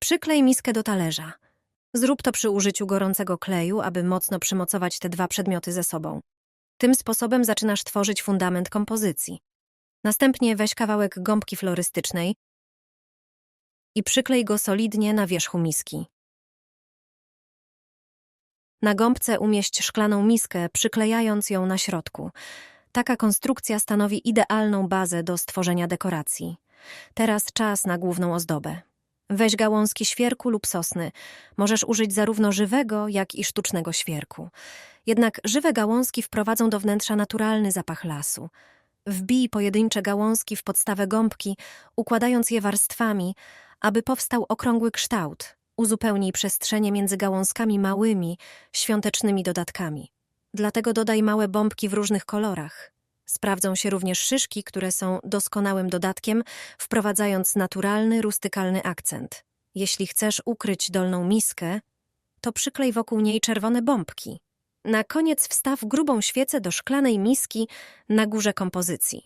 Przyklej miskę do talerza. Zrób to przy użyciu gorącego kleju, aby mocno przymocować te dwa przedmioty ze sobą. Tym sposobem zaczynasz tworzyć fundament kompozycji. Następnie weź kawałek gąbki florystycznej i przyklej go solidnie na wierzchu miski. Na gąbce umieść szklaną miskę, przyklejając ją na środku. Taka konstrukcja stanowi idealną bazę do stworzenia dekoracji. Teraz czas na główną ozdobę. Weź gałązki świerku lub sosny. Możesz użyć zarówno żywego, jak i sztucznego świerku. Jednak żywe gałązki wprowadzą do wnętrza naturalny zapach lasu. Wbij pojedyncze gałązki w podstawę gąbki, układając je warstwami, aby powstał okrągły kształt. Uzupełnij przestrzenie między gałązkami małymi, świątecznymi dodatkami. Dlatego dodaj małe bombki w różnych kolorach. Sprawdzą się również szyszki, które są doskonałym dodatkiem, wprowadzając naturalny, rustykalny akcent. Jeśli chcesz ukryć dolną miskę, to przyklej wokół niej czerwone bombki. Na koniec wstaw grubą świecę do szklanej miski na górze kompozycji.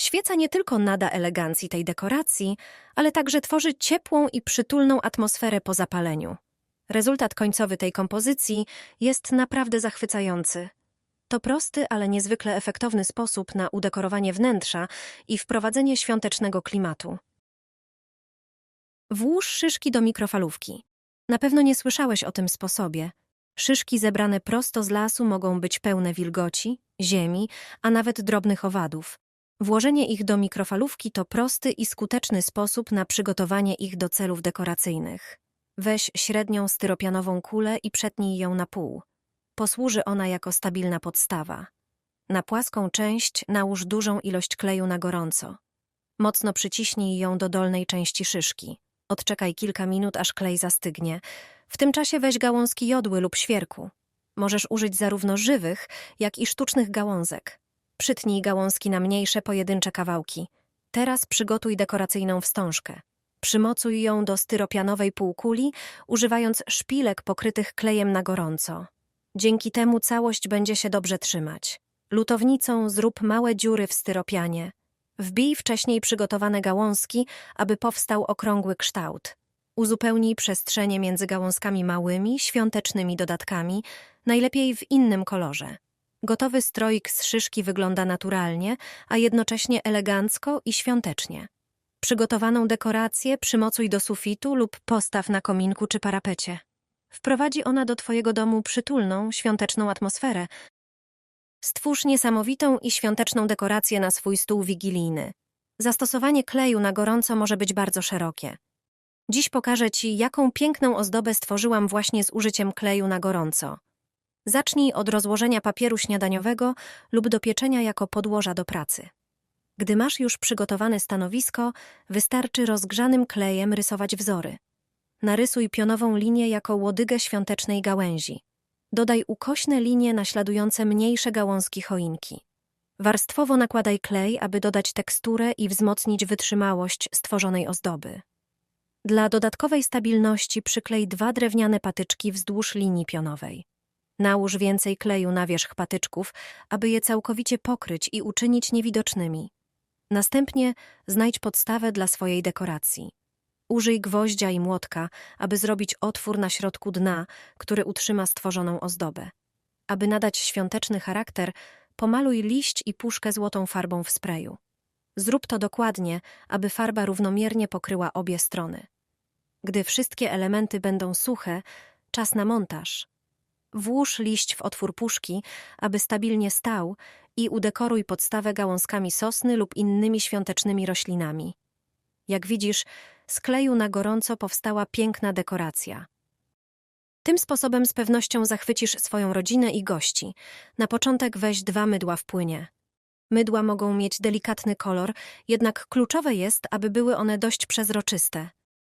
Świeca nie tylko nada elegancji tej dekoracji, ale także tworzy ciepłą i przytulną atmosferę po zapaleniu. Rezultat końcowy tej kompozycji jest naprawdę zachwycający. To prosty, ale niezwykle efektowny sposób na udekorowanie wnętrza i wprowadzenie świątecznego klimatu. Włóż szyszki do mikrofalówki. Na pewno nie słyszałeś o tym sposobie. Szyszki zebrane prosto z lasu mogą być pełne wilgoci, ziemi, a nawet drobnych owadów. Włożenie ich do mikrofalówki to prosty i skuteczny sposób na przygotowanie ich do celów dekoracyjnych. Weź średnią styropianową kulę i przetnij ją na pół. Posłuży ona jako stabilna podstawa. Na płaską część nałóż dużą ilość kleju na gorąco. Mocno przyciśnij ją do dolnej części szyszki. Odczekaj kilka minut, aż klej zastygnie. W tym czasie weź gałązki jodły lub świerku. Możesz użyć zarówno żywych, jak i sztucznych gałązek. Przytnij gałązki na mniejsze, pojedyncze kawałki. Teraz przygotuj dekoracyjną wstążkę. Przymocuj ją do styropianowej półkuli, używając szpilek pokrytych klejem na gorąco. Dzięki temu całość będzie się dobrze trzymać. Lutownicą zrób małe dziury w styropianie. Wbij wcześniej przygotowane gałązki, aby powstał okrągły kształt. Uzupełnij przestrzenie między gałązkami małymi, świątecznymi dodatkami, najlepiej w innym kolorze. Gotowy stroik z szyszki wygląda naturalnie, a jednocześnie elegancko i świątecznie. Przygotowaną dekorację przymocuj do sufitu lub postaw na kominku czy parapecie. Wprowadzi ona do Twojego domu przytulną, świąteczną atmosferę. Stwórz niesamowitą i świąteczną dekorację na swój stół wigilijny. Zastosowanie kleju na gorąco może być bardzo szerokie. Dziś pokażę Ci, jaką piękną ozdobę stworzyłam właśnie z użyciem kleju na gorąco. Zacznij od rozłożenia papieru śniadaniowego lub do pieczenia jako podłoża do pracy. Gdy masz już przygotowane stanowisko, wystarczy rozgrzanym klejem rysować wzory. Narysuj pionową linię jako łodygę świątecznej gałęzi. Dodaj ukośne linie naśladujące mniejsze gałązki choinki. Warstwowo nakładaj klej, aby dodać teksturę i wzmocnić wytrzymałość stworzonej ozdoby. Dla dodatkowej stabilności przyklej dwa drewniane patyczki wzdłuż linii pionowej. Nałóż więcej kleju na wierzch patyczków, aby je całkowicie pokryć i uczynić niewidocznymi. Następnie znajdź podstawę dla swojej dekoracji. Użyj gwoździa i młotka, aby zrobić otwór na środku dna, który utrzyma stworzoną ozdobę. Aby nadać świąteczny charakter, pomaluj liść i puszkę złotą farbą w sprayu. Zrób to dokładnie, aby farba równomiernie pokryła obie strony. Gdy wszystkie elementy będą suche, czas na montaż. Włóż liść w otwór puszki, aby stabilnie stał i udekoruj podstawę gałązkami sosny lub innymi świątecznymi roślinami. Jak widzisz, z kleju na gorąco powstała piękna dekoracja. Tym sposobem z pewnością zachwycisz swoją rodzinę i gości. Na początek weź dwa mydła w płynie. Mydła mogą mieć delikatny kolor, jednak kluczowe jest, aby były one dość przezroczyste.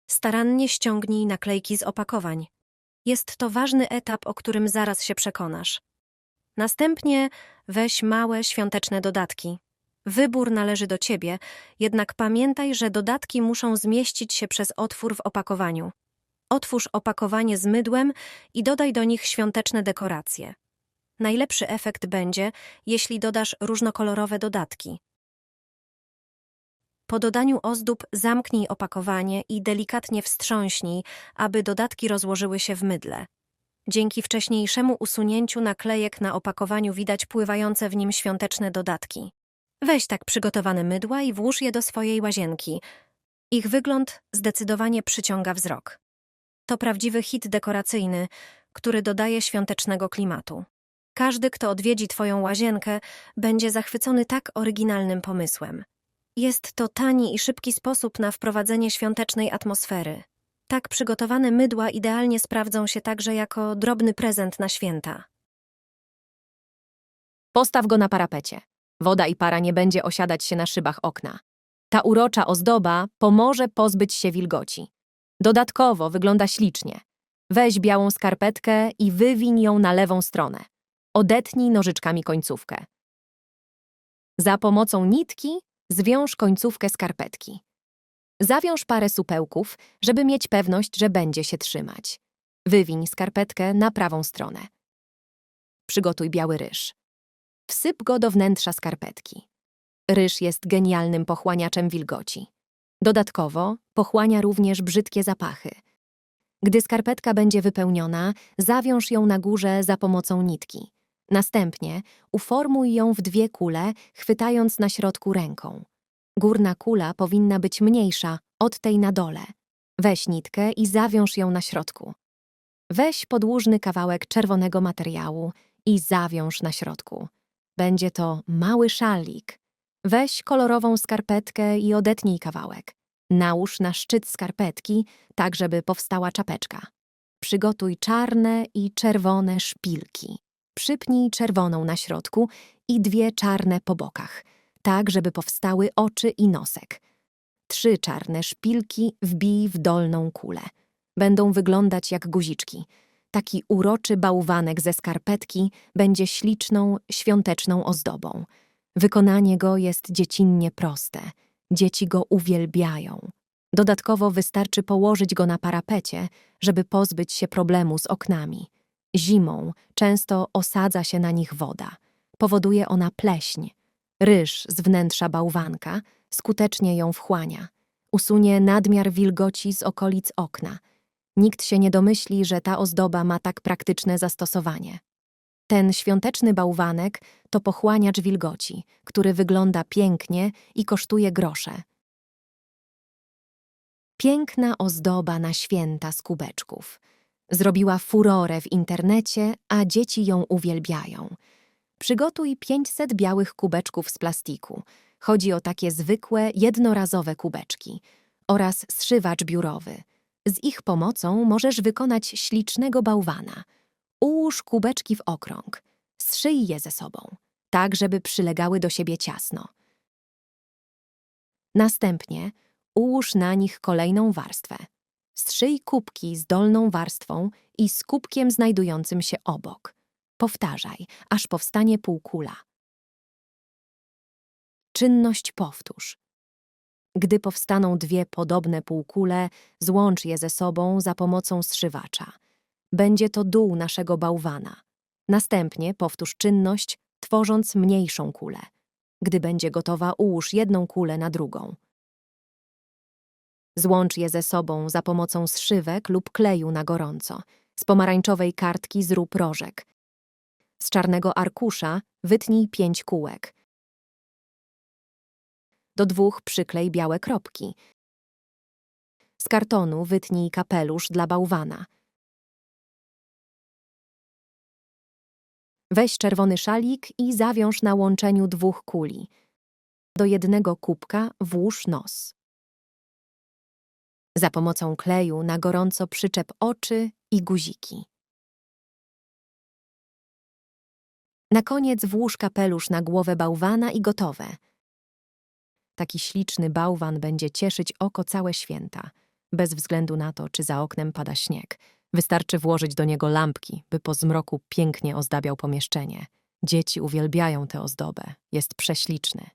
Starannie ściągnij naklejki z opakowań. Jest to ważny etap, o którym zaraz się przekonasz. Następnie weź małe świąteczne dodatki. Wybór należy do ciebie, jednak pamiętaj, że dodatki muszą zmieścić się przez otwór w opakowaniu. Otwórz opakowanie z mydłem i dodaj do nich świąteczne dekoracje. Najlepszy efekt będzie, jeśli dodasz różnokolorowe dodatki. Po dodaniu ozdób zamknij opakowanie i delikatnie wstrząśnij, aby dodatki rozłożyły się w mydle. Dzięki wcześniejszemu usunięciu naklejek na opakowaniu widać pływające w nim świąteczne dodatki. Weź tak przygotowane mydła i włóż je do swojej łazienki. Ich wygląd zdecydowanie przyciąga wzrok. To prawdziwy hit dekoracyjny, który dodaje świątecznego klimatu. Każdy, kto odwiedzi Twoją łazienkę, będzie zachwycony tak oryginalnym pomysłem. Jest to tani i szybki sposób na wprowadzenie świątecznej atmosfery. Tak przygotowane mydła idealnie sprawdzą się także jako drobny prezent na święta. Postaw go na parapecie. Woda i para nie będzie osiadać się na szybach okna. Ta urocza ozdoba pomoże pozbyć się wilgoci. Dodatkowo wygląda ślicznie. Weź białą skarpetkę i wywiń ją na lewą stronę. Odetnij nożyczkami końcówkę. Za pomocą nitki zwiąż końcówkę skarpetki. Zawiąż parę supełków, żeby mieć pewność, że będzie się trzymać. Wywiń skarpetkę na prawą stronę. Przygotuj biały ryż. Wsyp go do wnętrza skarpetki. Ryż jest genialnym pochłaniaczem wilgoci. Dodatkowo pochłania również brzydkie zapachy. Gdy skarpetka będzie wypełniona, zawiąż ją na górze za pomocą nitki. Następnie uformuj ją w dwie kule, chwytając na środku ręką. Górna kula powinna być mniejsza od tej na dole. Weź nitkę i zawiąż ją na środku. Weź podłużny kawałek czerwonego materiału i zawiąż na środku. Będzie to mały szalik. Weź kolorową skarpetkę i odetnij kawałek. Nałóż na szczyt skarpetki, tak żeby powstała czapeczka. Przygotuj czarne i czerwone szpilki. Przypnij czerwoną na środku i dwie czarne po bokach, tak żeby powstały oczy i nosek. Trzy czarne szpilki wbij w dolną kulę. Będą wyglądać jak guziczki. Taki uroczy bałwanek ze skarpetki będzie śliczną, świąteczną ozdobą. Wykonanie go jest dziecinnie proste. Dzieci go uwielbiają. Dodatkowo wystarczy położyć go na parapecie, żeby pozbyć się problemu z oknami. Zimą często osadza się na nich woda. Powoduje ona pleśń. Ryż z wnętrza bałwanka skutecznie ją wchłania. Usunie nadmiar wilgoci z okolic okna. Nikt się nie domyśli, że ta ozdoba ma tak praktyczne zastosowanie. Ten świąteczny bałwanek to pochłaniacz wilgoci, który wygląda pięknie i kosztuje grosze. Piękna ozdoba na święta z kubeczków. Zrobiła furorę w internecie, a dzieci ją uwielbiają. Przygotuj 500 białych kubeczków z plastiku. Chodzi o takie zwykłe, jednorazowe kubeczki oraz zszywacz biurowy. Z ich pomocą możesz wykonać ślicznego bałwana. Ułóż kubeczki w okrąg. Zszyj je ze sobą, tak żeby przylegały do siebie ciasno. Następnie ułóż na nich kolejną warstwę. Strzyj kubki z dolną warstwą i z kubkiem znajdującym się obok. Powtarzaj, aż powstanie półkula. Czynność powtórz. Gdy powstaną dwie podobne półkule, złącz je ze sobą za pomocą zszywacza. Będzie to dół naszego bałwana. Następnie powtórz czynność, tworząc mniejszą kulę. Gdy będzie gotowa, ułóż jedną kulę na drugą. Złącz je ze sobą za pomocą zszywek lub kleju na gorąco. Z pomarańczowej kartki zrób rożek. Z czarnego arkusza wytnij pięć kółek. Do dwóch przyklej białe kropki. Z kartonu wytnij kapelusz dla bałwana. Weź czerwony szalik i zawiąż na łączeniu dwóch kuli. Do jednego kubka włóż nos. Za pomocą kleju na gorąco przyczep oczy i guziki. Na koniec włóż kapelusz na głowę bałwana i gotowe. Taki śliczny bałwan będzie cieszyć oko całe święta, bez względu na to, czy za oknem pada śnieg. Wystarczy włożyć do niego lampki, by po zmroku pięknie ozdabiał pomieszczenie. Dzieci uwielbiają tę ozdobę, jest prześliczny.